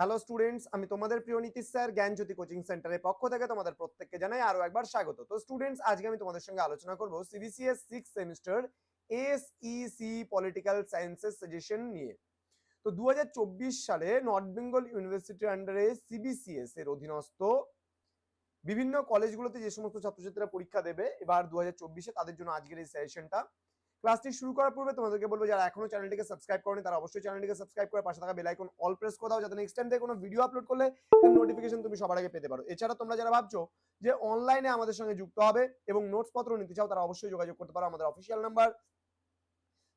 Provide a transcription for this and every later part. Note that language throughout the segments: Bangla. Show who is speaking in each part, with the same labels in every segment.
Speaker 1: হ্যালো স্টুডেন্টস আমি তোমাদের প্রিয় নীতিশ স্যার, জ্ঞানজ্যোতি কোচিং সেন্টারের পক্ষ থেকে তোমাদের প্রত্যেককে জানাই আরও একবার স্বাগত। তো স্টুডেন্টস আজকে আমি তোমাদের সঙ্গে আলোচনা করব CBCS six semester SEC political sciences suggestion নিয়ে। তো দু হাজার চব্বিশ সালে নর্থ বেঙ্গল ইউনিভার্সিটির আন্ডারে সিবিসিএস এর অধীনস্থ বিভিন্ন কলেজগুলোতে যে সমস্ত ছাত্রছাত্রীরা পরীক্ষা দেবে, এবার দু হাজার তাদের জন্য আজকের এই সেশনটা ক্লাসটি শুরু করার পূর্বে তোমাদেরকে বলব, যারা এখনও চ্যানেলটিকে সাবস্ক্রাইব করেনি, তারা অবশ্যই চ্যানেলটিকে সাবস্ক্রাইব করে পাশে থাকা বেল আইকন অল প্রেস করে দাও, যাতে নেক্সট টাইম থেকে কোনো ভিডিও আপলোড করলে নোটিফিকেশন তুমি সবার আগে পেতে পারো। এছাড়া তোমরা যারা ভাবছ যে অনলাইনে আমাদের সঙ্গে যুক্ত হবে এবং নোটস পত্র নিতে চাও, তারা অবশ্যই যোগাযোগ করতে পারো। আমাদের official number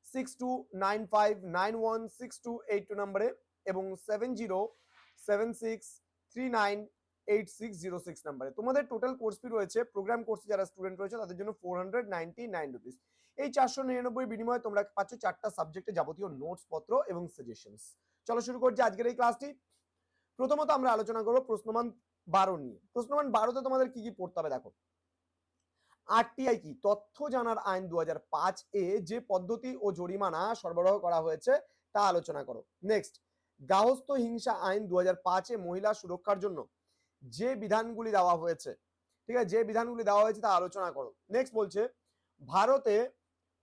Speaker 1: six two nine five nine one six two eight two নাম্বারে এবং seven zero seven six three nine eight six zero six নাম্বারে তোমাদের টোটাল কোর্স ফি রয়েছে প্রোগ্রাম কোর্সে যারা স্টুডেন্ট রয়েছে, তাদের জন্য four hundred ninety nine rupees এই চারশো নিরানব্বই বিনিময়ে তোমরা পাচ্ছ চারটা সাবজেক্টে যাবতীয় নোটস পত্র এবং সাজেশনস চলো শুরু করছি আজকের এই ক্লাসটি প্রথমত আমরা আলোচনা করব প্রশ্নমান বারো নিয়ে। প্রশ্নমান বারোতে তোমাদের কি কি পড়তে হবে দেখো। আরটিআই কি? তথ্য জানার আইন দু এ যে পদ্ধতি ও জরিমানা সরবরাহ করা হয়েছে, তা আলোচনা করো। নেক্সট গাহস্থ হিংসা আইন দু পাঁচে মহিলা সুরক্ষার জন্য যে বিধানগুলি দেওয়া হয়েছে, ঠিক আছে? যে বিধানগুলি দেওয়া হয়েছে তা আলোচনা করো। নেক্সট বলছে, ভারতে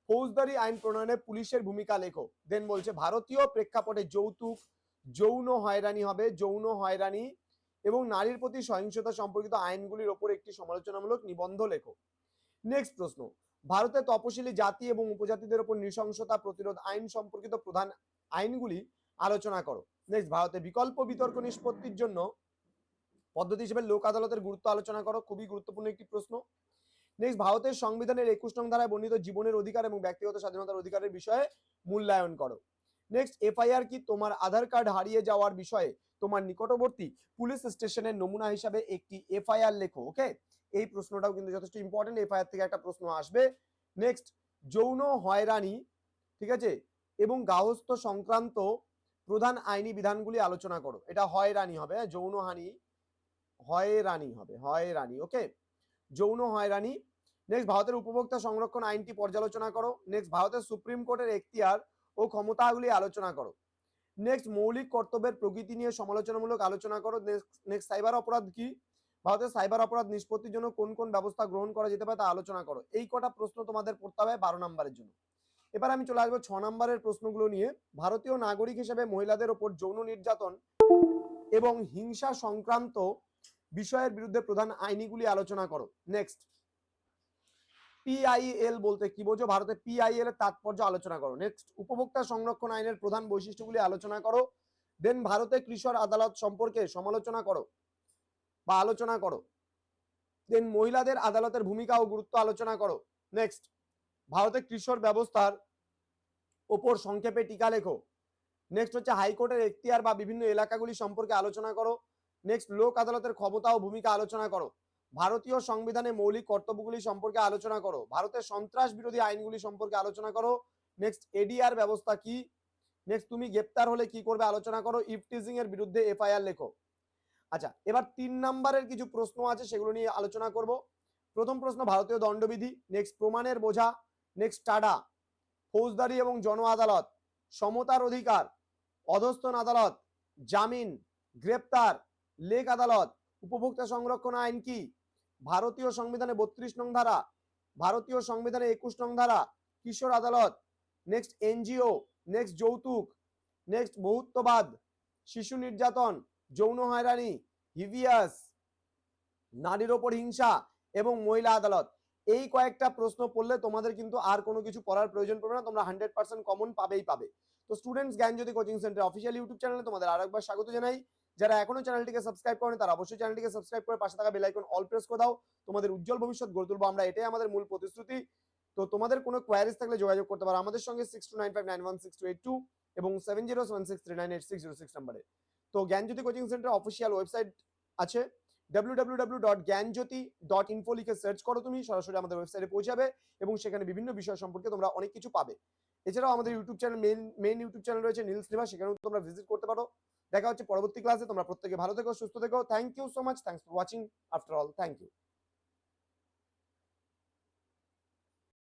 Speaker 1: ফৌজদারি আইন প্রণয়নে পুলিশের ভূমিকা লেখো। দেন বলছে, ভারতীয় প্রেক্ষাপটে যৌতুক, যৌন হয়রানি হবে, যৌন হয়রানি এবং নারীর প্রতি সহিংসতা সম্পর্কিত আইনগুলির ওপর একটি সমালোচনামূলক নিবন্ধ লেখো। নেক্সট প্রশ্ন, ভারতে তপশিলি জাতি এবং উপজাতিদের উপর নৃশংসতা প্রতিরোধ আইন সম্পর্কিত প্রধান আইনগুলি আলোচনা করো। নেক্সট ভারতে বিকল্প বিতর্ক নিষ্পত্তির জন্য পদ্ধতি হিসেবে লোক আদালতের গুরুত্ব আলোচনা করো খুবই গুরুত্বপূর্ণ একটি প্রশ্ন। নেক্সট ভারতের সংবিধানের একুশ নং ধারায় বর্ণিত জীবনের অধিকার এবং ব্যক্তিগত স্বাধীনতার অধিকারের বিষয়ে মূল্যায়ন করো। নেক্সট এফআইআর কি তোমার আধার কার্ড হারিয়ে যাওয়ার বিষয়ে তোমার নিকটবর্তী পুলিশ স্টেশনের নমুনা হিসাবে একটি এফআইআর লেখো ওকে এই প্রশ্নটাও কিন্তু যথেষ্ট ইম্পর্টেন্ট এফআইআর থেকে একটা প্রশ্ন আসবে। নেক্সট যৌন হয়রানি ঠিক আছে? এবং গাহস্থ সংক্রান্ত প্রধান আইনি বিধানগুলি আলোচনা করো। এটা হয়রানি হবে হ্যাঁ, যৌন হানি হয়রানি হবে হয়রানি ওকে যৌন হয়রানি নেক্সট ভারতের উপভোক্তা সংরক্ষণ আইনটি পর্যালোচনা করো। নেক্সট ভারতের সুপ্রিম কোর্টের এখতিয়ার ও ক্ষমতাগুলি আলোচনা করো। নেক্সট মৌলিক কর্তব্যের প্রকৃতি নিয়ে সমালোচনামূলক আলোচনা করো। নেক্সট সাইবার অপরাধ কি? ভারতের সাইবার অপরাধ নিষ্পত্তির জন্য কোন কোন ব্যবস্থা গ্রহণ করা যেতে পারে তা আলোচনা করো। এই কটা প্রশ্ন তোমাদের পড়তে হবে বারো নম্বরের জন্য। এবার আমি চলে আসব ছ নম্বরের প্রশ্নগুলো নিয়ে। ভারতীয় নাগরিক হিসেবে মহিলাদের ওপর যৌন নির্যাতন এবং হিংসা সংক্রান্ত বিষয়ের বিরুদ্ধে প্রধান আইনিগুলি আলোচনা করো। নেক্সট পিআইএল বলতে কি বোঝো? ভারতে পিআইএল এর তাৎপর্য আলোচনা করো। নেক্সট উপভোক্তা সংরক্ষণ আইনের প্রধান বৈশিষ্ট্যগুলি আলোচনা করো। দেন ভারতে কৃষক আদালত সম্পর্কে সমালোচনা করো বা আলোচনা করো। দেন মহিলাদের আদালতের ভূমিকা ও গুরুত্ব আলোচনা করো। নেক্সট ভারতে কৃষক ব্যবস্থার ওপর সংক্ষেপে টিকা লেখো। নেক্সট হচ্ছে হাইকোর্টের এখতিয়ার বা বিভিন্ন এলাকাগুলি সম্পর্কে আলোচনা করো। নেক্সট লোক আদালতের ক্ষমতা ও ভূমিকা আলোচনা করো। ভারতীয় সংবিধানে মৌলিক কর্তব্যগুলি সম্পর্কে আলোচনা করো। ভারতের সন্ত্রাস বিরোধী আইনগুলি সম্পর্কে আলোচনা করো। নেক্সট এডিআর ব্যবস্থা কি? নেক্সট তুমি গ্রেপ্তার হলে কি করবে আলোচনা করো। ইফটিজিং এর বিরুদ্ধে এফআইআর লেখো। আচ্ছা এবার তিন নাম্বারের কিছু প্রশ্ন আছে, সেগুলো নিয়ে আলোচনা করব। প্রথম প্রশ্ন, ভারতীয় দণ্ডবিধি। নেক্সট প্রমাণের বোঝা। Next TADA. ফৌজদারি এবং জন আদালত। সমতার অধিকার। অধস্থন আদালত। জামিন। গ্রেপ্তার। লেক আদালত, উপভোক্তা সংরক্ষণ আইন কি? ভারতীয় সংবিধানে বত্রিশ নং ধারা, ভারতীয় সংবিধানে একুশ নং ধারা, কিশোর আদালত নেক্সট এনজিও নেক্সট যৌতুক নেক্সট বহুত্ববাদ শিশু নির্যাতন, যৌন হয়রানি হিভিয়াস নারীর ওপর হিংসা এবং মহিলা আদালত। এই কয়েকটা প্রশ্ন পড়লে তোমাদের কিন্তু আর কোনো কিছু পড়ার প্রয়োজন পড়বে না, তোমরা হান্ড্রেড পার্সেন্ট কমন পাবেই পাবে। তো students Gyanjyoti coaching centre official YouTube চ্যানেলে তোমাদের আরেকবার স্বাগত জানাই। যারা এখনও চ্যানেলটিকে সাবস্ক্রাইব করেন, তারা অবশ্যই চ্যানেলটিকে সাবস্ক্রাইব করে পাশে থাকা বেল আইকন অল প্রেস করে দাও। তোমাদের উজ্জ্বল ভবিষ্যৎ গড়ে তুলবো। আমরা এটাই আমাদের মূল প্রতিশ্রুতি। তো তোমাদের কোনো কোয়ারিজ থাকলে যোগাযোগ করতে পারো আমাদের সঙ্গে six two nine five nine one six two eight two এবং seven zero seven six three nine eight six zero six নাম্বারে তো Gyanjyoti coaching centre official website আছে। www.জ্ঞানজ্যোতি.info লিখে সার্চ করো তুমি, সরাসরি আমাদের ওয়েবসাইটে পৌঁছাবে এবং সেখানে বিভিন্ন বিষয় সম্পর্কে তোমরা অনেক কিছু পাবে। এছাড়াও আমাদের YouTube channel main main YouTube channel রয়েছে নীলস নিভা সেখানেও তোমরা ভিজিট করতে পারো। দেখা হচ্ছে পরবর্তী ক্লাসে তোমরা প্রত্যেকে ভালো থেকো, সুস্থ থেকো। Thank you so much thanks for watching after all thank you